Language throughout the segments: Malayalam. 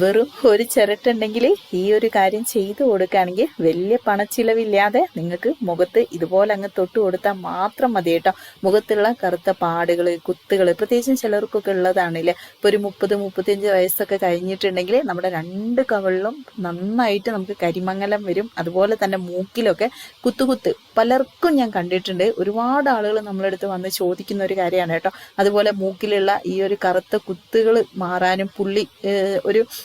വെറും ഒരു ചിരട്ടുണ്ടെങ്കിൽ ഈ ഒരു കാര്യം ചെയ്തു കൊടുക്കുകയാണെങ്കിൽ വലിയ പണച്ചിലവില്ലാതെ നിങ്ങൾക്ക് മുഖത്ത് ഇതുപോലെ അങ്ങ് തൊട്ട് കൊടുത്താൽ മാത്രം മതി കേട്ടോ. മുഖത്തുള്ള കറുത്ത പാടുകൾ കുത്തുകൾ പ്രത്യേകിച്ചും ചിലർക്കൊക്കെ ഉള്ളതാണല്ലേ. ഇപ്പോൾ ഒരു മുപ്പത് മുപ്പത്തിയഞ്ച് വയസ്സൊക്കെ കഴിഞ്ഞിട്ടുണ്ടെങ്കിൽ നമ്മുടെ രണ്ട് കവളിലും നന്നായിട്ട് നമുക്ക് കരിമംഗലം വരും. അതുപോലെ തന്നെ മൂക്കിലൊക്കെ കുത്തുകുത്ത് പലർക്കും ഞാൻ കണ്ടിട്ടുണ്ട്. ഒരുപാട് ആളുകൾ നമ്മളെടുത്ത് വന്ന് ചോദിക്കുന്ന ഒരു കാര്യമാണ് കേട്ടോ. അതുപോലെ മൂക്കിലുള്ള ഈ ഒരു കറുത്ത കുത്തുകൾ മാറാനും പുള്ളി ഒരു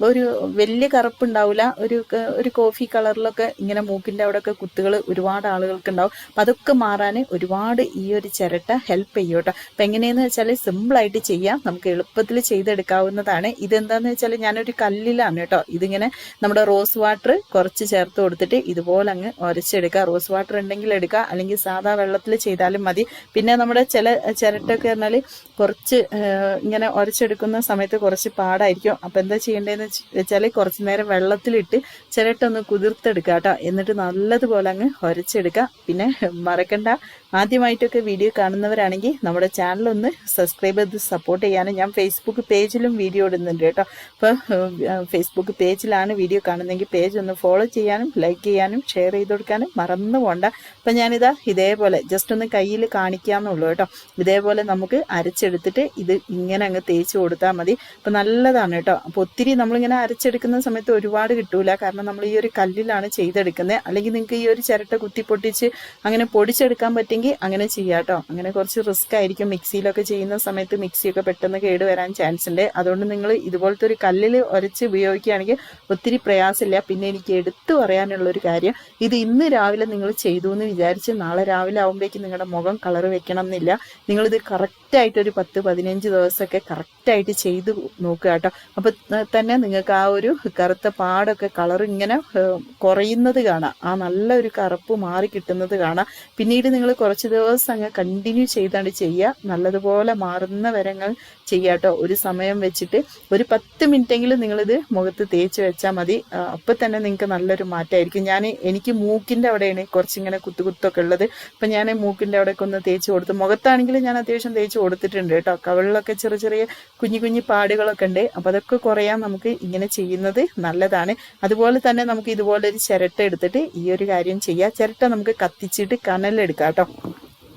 ഒരു വലിയ കറുപ്പുണ്ടാവില്ല ഒരു ഒരു കോഫി കളറിലൊക്കെ ഇങ്ങനെ മൂക്കിന്റെ അവിടെയൊക്കെ കുത്തുകൾ ഒരുപാട് ആളുകൾക്ക് ഉണ്ടാവും അപ്പം അതൊക്കെ മാറാൻ ഒരുപാട് ഈ ഒരു ചിരട്ട ഹെൽപ്പ് ചെയ്യും കേട്ടോ അപ്പം എങ്ങനെയെന്ന് വെച്ചാൽ സിമ്പിളായിട്ട് ചെയ്യാം. നമുക്ക് എളുപ്പത്തിൽ ചെയ്തെടുക്കാവുന്നതാണ്. ഇതെന്താണെന്ന് വെച്ചാൽ ഞാനൊരു കല്ലിലാണ് കേട്ടോ ഇതിങ്ങനെ നമ്മുടെ റോസ് വാട്ടർ കുറച്ച് ചേർത്ത് കൊടുത്തിട്ട് ഇതുപോലെ അങ്ങ് ഉരച്ചെടുക്കുക റോസ് വാട്ടർ ഉണ്ടെങ്കിൽ എടുക്കുക. അല്ലെങ്കിൽ സാധാ വെള്ളത്തിൽ ചെയ്താലും മതി. പിന്നെ നമ്മുടെ ചില ചിരട്ടൊക്കെ പറഞ്ഞാൽ കുറച്ച് ഇങ്ങനെ ഉരച്ചെടുക്കുന്ന സമയത്ത് കുറച്ച് പാടായിരിക്കും. അപ്പം എന്താ ചെയ്യേണ്ടതെന്ന് വെച്ചാൽ കുറച്ച് നേരം വെള്ളത്തിലിട്ട് ചിരട്ടൊന്ന് കുതിർത്തെടുക്കുക കേട്ടോ. എന്നിട്ട് നല്ലതുപോലെ അങ്ങ് ഉരച്ചെടുക്കുക പിന്നെ മറക്കണ്ട. ആദ്യമായിട്ടൊക്കെ വീഡിയോ കാണുന്നവരാണെങ്കിൽ നമ്മുടെ ചാനൽ ഒന്ന് സബ്സ്ക്രൈബ് ചെയ്ത് സപ്പോർട്ട് ചെയ്യാനും ഞാൻ ഫേസ്ബുക്ക് പേജിലും വീഡിയോ ഇടുന്നുണ്ട് കേട്ടോ. അപ്പോൾ ഫേസ്ബുക്ക് പേജിലാണ് വീഡിയോ കാണുന്നതെങ്കിൽ പേജ് ഒന്ന് ഫോളോ ചെയ്യാനും ലൈക്ക് ചെയ്യാനും ഷെയർ ചെയ്ത് കൊടുക്കാനും മറന്നു പോണ്ട. അപ്പം ഞാനിതാ ഇതേപോലെ ജസ്റ്റ് ഒന്ന് കയ്യിൽ കാണിക്കാമെന്നുള്ളൂ കേട്ടോ. ഇതേപോലെ നമുക്ക് അരച്ചെടുത്തിട്ട് ഇത് ഇങ്ങനെ അങ്ങ് തേച്ച് കൊടുത്താൽ മതി. അപ്പം നല്ലതാണ് കേട്ടോ. അപ്പോൾ ഒത്തിരി നമ്മളിങ്ങനെ അരച്ചെടുക്കുന്ന സമയത്ത് ഒരുപാട് കിട്ടൂല. കാരണം നമ്മൾ ഈ ഒരു കല്ലിലാണ് ചെയ്തെടുക്കുന്നത് അല്ലെങ്കിൽ നിങ്ങൾക്ക് ഈ ഒരു ചിരട്ട കുത്തി പൊട്ടിച്ച് അങ്ങനെ പൊടിച്ചെടുക്കാൻ പറ്റുമെങ്കിൽ അങ്ങനെ ചെയ്യാട്ടോ അങ്ങനെ കുറച്ച് റിസ്ക് ആയിരിക്കും. മിക്സിയിലൊക്കെ ചെയ്യുന്ന സമയത്ത് മിക്സിയൊക്കെ പെട്ടെന്ന് കേടുവരാൻ ചാൻസ് ഉണ്ട് അതുകൊണ്ട് നിങ്ങൾ ഇതുപോലത്തെ ഒരു കല്ലിൽ ഉരച്ച് ഉപയോഗിക്കുകയാണെങ്കിൽ ഒത്തിരി പ്രയാസമില്ല. പിന്നെ എനിക്ക് എടുത്തു പറയാനുള്ള ഒരു കാര്യം ഇത് ഇന്ന് രാവിലെ നിങ്ങൾ ചെയ്തു എന്ന് വിചാരിച്ച് നാളെ രാവിലെ ആകുമ്പോഴേക്കും നിങ്ങളുടെ മുഖം കളർ വെക്കണം എന്നില്ല നിങ്ങളിത് കറക്റ്റായിട്ട് ഒരു പത്ത് പതിനഞ്ച് ദിവസമൊക്കെ കറക്റ്റായിട്ട് ചെയ്ത് നോക്കുക കേട്ടോ അപ്പോൾ തന്നെ നിങ്ങൾക്ക് ആ ഒരു കറുത്ത പാടൊക്കെ കളർ ഇങ്ങനെ കുറയുന്നത് കാണാം. ആ നല്ലൊരു കറുപ്പ് മാറി കിട്ടുന്നത് കാണാം. പിന്നീട് നിങ്ങൾ കുറച്ച് ദിവസം അങ്ങ് കണ്ടിന്യൂ ചെയ്താണ് ചെയ്യുക. നല്ലതുപോലെ മാറുന്ന വരങ്ങൾ ചെയ്യാട്ടോ ഒരു സമയം വെച്ചിട്ട് ഒരു പത്ത് മിനിറ്റെങ്കിലും നിങ്ങളിത് മുഖത്ത് തേച്ച് വെച്ചാൽ മതി. അപ്പം തന്നെ നിങ്ങൾക്ക് നല്ലൊരു മാറ്റമായിരിക്കും. ഞാൻ എനിക്ക് മൂക്കിന്റെ അവിടെയാണ് കുറച്ചിങ്ങനെ കുത്തുകുത്തൊക്കെ ഉള്ളത്. അപ്പൊ ഞാൻ മൂക്കിന്റെ അവിടെയൊക്കെ ഒന്ന് തേച്ച് കൊടുത്തു മുഖത്താണെങ്കിൽ ഞാൻ അത്യാവശ്യം തേച്ച് കൊടുത്തിട്ടുണ്ട് കേട്ടോ. കവളിലൊക്കെ ചെറിയ ചെറിയ കുഞ്ഞു കുഞ്ഞു പാടുകളൊക്കെ ഉണ്ട്. അപ്പൊ അതൊക്കെ കുറയാൻ നമുക്ക് ഇങ്ങനെ ചെയ്യുന്നത് നല്ലതാണ്. അതുപോലെ തന്നെ നമുക്ക് ഇതുപോലെ ഒരു ചിരട്ട എടുത്തിട്ട് ഈ ഒരു കാര്യം ചെയ്യാം. ചിരട്ട നമുക്ക് കത്തിച്ചിട്ട് കനലെടുക്കാം കേട്ടോ.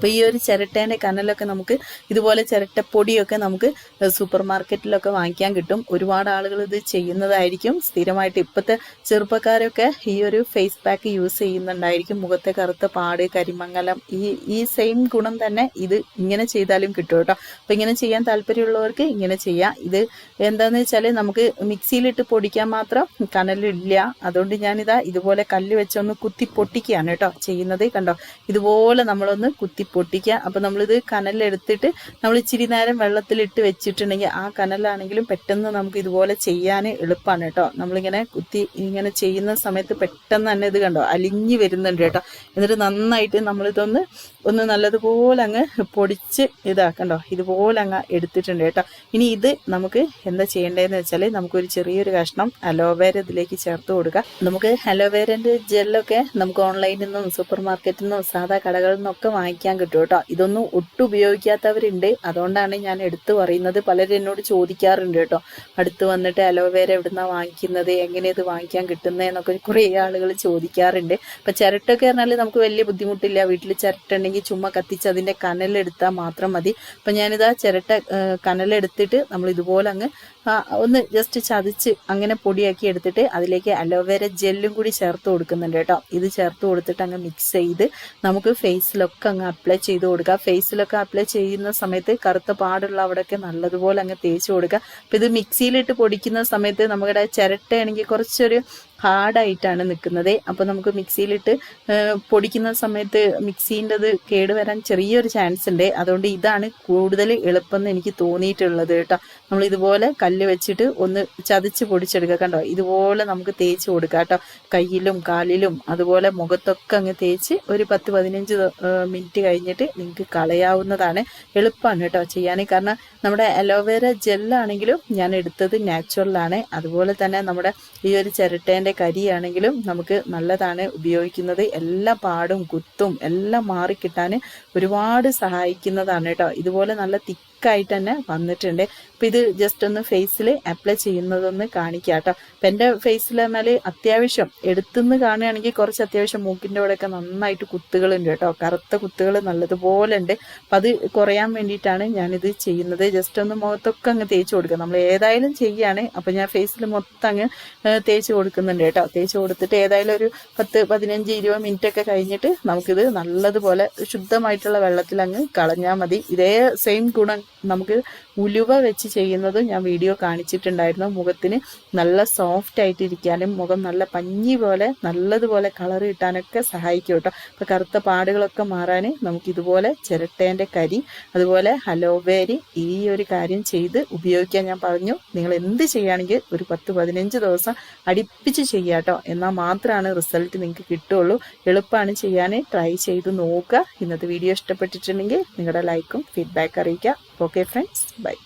അപ്പൊ ഈ ഒരു ചിരട്ടേന്റെ കനലൊക്കെ നമുക്ക് ഇതുപോലെ ചിരട്ടപ്പൊടിയൊക്കെ നമുക്ക് സൂപ്പർ മാർക്കറ്റിലൊക്കെ വാങ്ങിക്കാൻ കിട്ടും. ഒരുപാട് ആളുകൾ ഇത് ചെയ്യുന്നതായിരിക്കും. സ്ഥിരമായിട്ട് ഇപ്പോഴത്തെ ചെറുപ്പക്കാരൊക്കെ ഈ ഒരു ഫേസ് പാക്ക് യൂസ് ചെയ്യുന്നുണ്ടായിരിക്കും. മുഖത്തെ കറുത്ത പാട് കരിമംഗലം ഈ ഈ സെയിം ഗുണം തന്നെ ഇത് ഇങ്ങനെ ചെയ്താലും കിട്ടും കേട്ടോ. അപ്പൊ ഇങ്ങനെ ചെയ്യാൻ താല്പര്യമുള്ളവർക്ക് ഇങ്ങനെ ചെയ്യാം. ഇത് എന്താന്ന് വെച്ചാൽ നമുക്ക് മിക്സിയിലിട്ട് പൊടിക്കാൻ മാത്രം കനലില്ല. അതുകൊണ്ട് ഞാനിതാ ഇതുപോലെ കല്ല് വെച്ചൊന്ന് കുത്തി പൊട്ടിക്കുകയാണ് കേട്ടോ ചെയ്യുന്നത്. കണ്ടോ? ഇതുപോലെ നമ്മളൊന്ന് കുത്തി പൊട്ടിക്കുക. അപ്പം നമ്മളിത് കനലെടുത്തിട്ട് നമ്മൾ ഇച്ചിരി നേരം വെള്ളത്തിലിട്ട് വെച്ചിട്ടുണ്ടെങ്കിൽ ആ കനലാണെങ്കിലും പെട്ടെന്ന് നമുക്ക് ഇതുപോലെ ചെയ്യാൻ എളുപ്പമാണ് കേട്ടോ. നമ്മളിങ്ങനെ കുത്തി ഇങ്ങനെ ചെയ്യുന്ന സമയത്ത് പെട്ടെന്ന് തന്നെ ഇത് കണ്ടോ? അലിഞ്ഞു വരുന്നുണ്ട് കേട്ടോ. എന്നിട്ട് നന്നായിട്ട് നമ്മളിതൊന്ന് ഒന്ന് നല്ലതുപോലെ അങ്ങ് പൊടിച്ച് ഇതാക്കണ്ടോ ഇതുപോലെ അങ്ങ് എടുത്തിട്ടുണ്ട് കേട്ടോ. ഇനി ഇത് നമുക്ക് എന്താ ചെയ്യേണ്ടതെന്ന് വെച്ചാൽ നമുക്കൊരു ചെറിയൊരു കഷ്ണം അലോവേര ഇതിലേക്ക് ചേർത്ത് കൊടുക്കുക നമുക്ക് അലോവേരന്റെ ജെല്ലൊക്കെ നമുക്ക് ഓൺലൈനിൽ നിന്നും സൂപ്പർ മാർക്കറ്റിൽ നിന്നും സാധാ കടകളിൽ നിന്നൊക്കെ വാങ്ങിക്കാൻ കിട്ടും കേട്ടോ. ഇതൊന്നും ഒട്ടും ഉപയോഗിക്കാത്തവരുണ്ട്. അതുകൊണ്ടാണ് ഞാൻ എടുത്തു പറയുന്നത്. പലരും എന്നോട് ചോദിക്കാറുണ്ട് കേട്ടോ. അടുത്ത് വന്നിട്ട് അലോവേര എവിടുന്നാ വാങ്ങിക്കുന്നത്? എങ്ങനെ ഇത് വാങ്ങിക്കാൻ കിട്ടുന്നത് എന്നൊക്കെ കുറേ ആളുകൾ ചോദിക്കാറുണ്ട്. അപ്പൊ ചിരട്ടൊക്കെ പറഞ്ഞാൽ നമുക്ക് വലിയ ബുദ്ധിമുട്ടില്ല. വീട്ടിൽ ചിരട്ടുണ്ടെങ്കിൽ ചുമ്മാ കത്തിച്ച് അതിന്റെ കനലെടുത്താൽ മാത്രം മതി. അപ്പൊ ഞാനിതാ ചിരട്ട ഏഹ്, കനലെടുത്തിട്ട് നമ്മൾ ഇതുപോലെ അങ്ങ് ആ, ഒന്ന് ജസ്റ്റ് ചതിച്ച് അങ്ങനെ പൊടിയാക്കി എടുത്തിട്ട് അതിലേക്ക് അലോവേര ജെല്ലും കൂടി ചേർത്ത് കൊടുക്കുന്നുണ്ട് കേട്ടോ. ഇത് ചേർത്ത് കൊടുത്തിട്ട് അങ്ങ് മിക്സ് ചെയ്ത് നമുക്ക് ഫേസിലൊക്കെ അങ്ങ് അപ്ലൈ ചെയ്ത് കൊടുക്കുക ഫേസിലൊക്കെ അപ്ലൈ ചെയ്യുന്ന സമയത്ത് കറുത്ത പാടുള്ള അവിടെയൊക്കെ നല്ലതുപോലെ അങ്ങ് തേച്ച് കൊടുക്കുക അപ്പം ഇത് മിക്സിയിലിട്ട് പൊടിക്കുന്ന സമയത്ത് നമ്മുടെ ചിരട്ടയാണെങ്കിൽ കുറച്ചൊരു ഹാർഡായിട്ടാണ് നിൽക്കുന്നത്. അപ്പോൾ നമുക്ക് മിക്സിയിലിട്ട് പൊടിക്കുന്ന സമയത്ത് മിക്സീന്റെത് കേടുവരാൻ ചെറിയൊരു ചാൻസ് ഉണ്ട്. അതുകൊണ്ട് ഇതാണ് കൂടുതൽ എളുപ്പം എനിക്ക് തോന്നിയിട്ടുള്ളത് കേട്ടോ. നമ്മൾ ഇതുപോലെ കല്ല് വെച്ചിട്ട് ഒന്ന് ചതച്ച് പൊടിച്ചെടുക്കുക കണ്ടോ? ഇതുപോലെ നമുക്ക് തേച്ച് കൊടുക്കാം കേട്ടോ. കയ്യിലും കാലിലും അതുപോലെ മുഖത്തൊക്കെ അങ്ങ് തേച്ച് ഒരു പത്ത് പതിനഞ്ച് മിനിറ്റ് കഴിഞ്ഞിട്ട് നിങ്ങൾക്ക് കളയാവുന്നതാണ് എളുപ്പമാണ് കേട്ടോ ചെയ്യാൻ. കാരണം നമ്മുടെ അലോവേര ജെല്ലാണെങ്കിലും ഞാൻ എടുത്തത് നാച്ചുറലാണ്. അതുപോലെ തന്നെ നമ്മുടെ ഈ ഒരു ചിരട്ടേന്റെ കരിയാണെങ്കിലും നമുക്ക് നല്ലതാണ് ഉപയോഗിക്കുന്നത്. എല്ലാ പാടും കുത്തും എല്ലാം മാറിക്കിട്ടാൻ ഒരുപാട് സഹായിക്കുന്നതാണ് കേട്ടോ. ഇതുപോലെ നല്ല തിക്ക് ലുക്കായിട്ട് തന്നെ വന്നിട്ടുണ്ട്. അപ്പം ഇത് ജസ്റ്റ് ഒന്ന് ഫേസിൽ അപ്ലൈ ചെയ്യുന്നതൊന്ന് കാണിക്കാം കേട്ടോ അപ്പം എന്റെ ഫേസിൽ എന്നാൽ അത്യാവശ്യം എടുത്തുനിന്ന് കാണുകയാണെങ്കിൽ കുറച്ച് അത്യാവശ്യം മൂക്കിന്റെ അവിടെയൊക്കെ നന്നായിട്ട് കുത്തുകളുണ്ട് കേട്ടോ. കറുത്ത കുത്തുകൾ നല്ലതുപോലെ ഉണ്ട്. അപ്പം അത് കുറയാൻ വേണ്ടിയിട്ടാണ് ഞാനിത് ചെയ്യുന്നത്. ജസ്റ്റ് ഒന്ന് മുഖത്തൊക്കെ അങ്ങ് തേച്ച് കൊടുക്കുക. നമ്മൾ ഏതായാലും ചെയ്യാണ്. അപ്പം ഞാൻ ഫേസിൽ മൊത്തം അങ്ങ് തേച്ച് കൊടുക്കുന്നുണ്ട് കേട്ടോ. തേച്ച് കൊടുത്തിട്ട് ഏതായാലും ഒരു പത്ത് പതിനഞ്ച് ഇരുപത് മിനിറ്റ് ഒക്കെ കഴിഞ്ഞിട്ട് നമുക്കിത് നല്ലതുപോലെ ശുദ്ധമായിട്ടുള്ള വെള്ളത്തിൽ അങ്ങ് കളഞ്ഞാൽ മതി. ഇതേ സെയിം ഗുണം നമുക്ക് ഉലുവ വെച്ച് ചെയ്യുന്നത് ഞാൻ വീഡിയോ കാണിച്ചിട്ടുണ്ടായിരുന്നു. മുഖത്തിന് നല്ല സോഫ്റ്റ് ആയിട്ട് ഇരിക്കാനും മുഖം നല്ല പഞ്ഞി പോലെ നല്ലതുപോലെ കളർ കിട്ടാനൊക്കെ സഹായിക്കും കേട്ടോ. അപ്പോൾ കറുത്ത പാടുകളൊക്കെ മാറാൻ നമുക്ക് ഇതുപോലെ ചിരട്ടേന്റെ കരി അതുപോലെ ഹലോവേരി ഈ ഒരു കാര്യം ചെയ്ത് ഉപയോഗിക്കാൻ ഞാൻ പറഞ്ഞു. നിങ്ങൾ എന്ത് ചെയ്യുകയാണെങ്കിൽ ഒരു പത്ത് പതിനഞ്ച് ദിവസം അടുപ്പിച്ച് ചെയ്യുക കേട്ടോ. എന്നാൽ മാത്രമാണ് റിസൾട്ട് നിങ്ങൾക്ക് കിട്ടുള്ളൂ എളുപ്പമാണ് ചെയ്യാൻ. ട്രൈ ചെയ്ത് നോക്കുക. ഇന്നത്തെ വീഡിയോ ഇഷ്ടപ്പെട്ടിട്ടുണ്ടെങ്കിൽ നിങ്ങളുടെ ലൈക്കും ഫീഡ്ബാക്ക് അറിയിക്കുക. Okay, friends. Bye.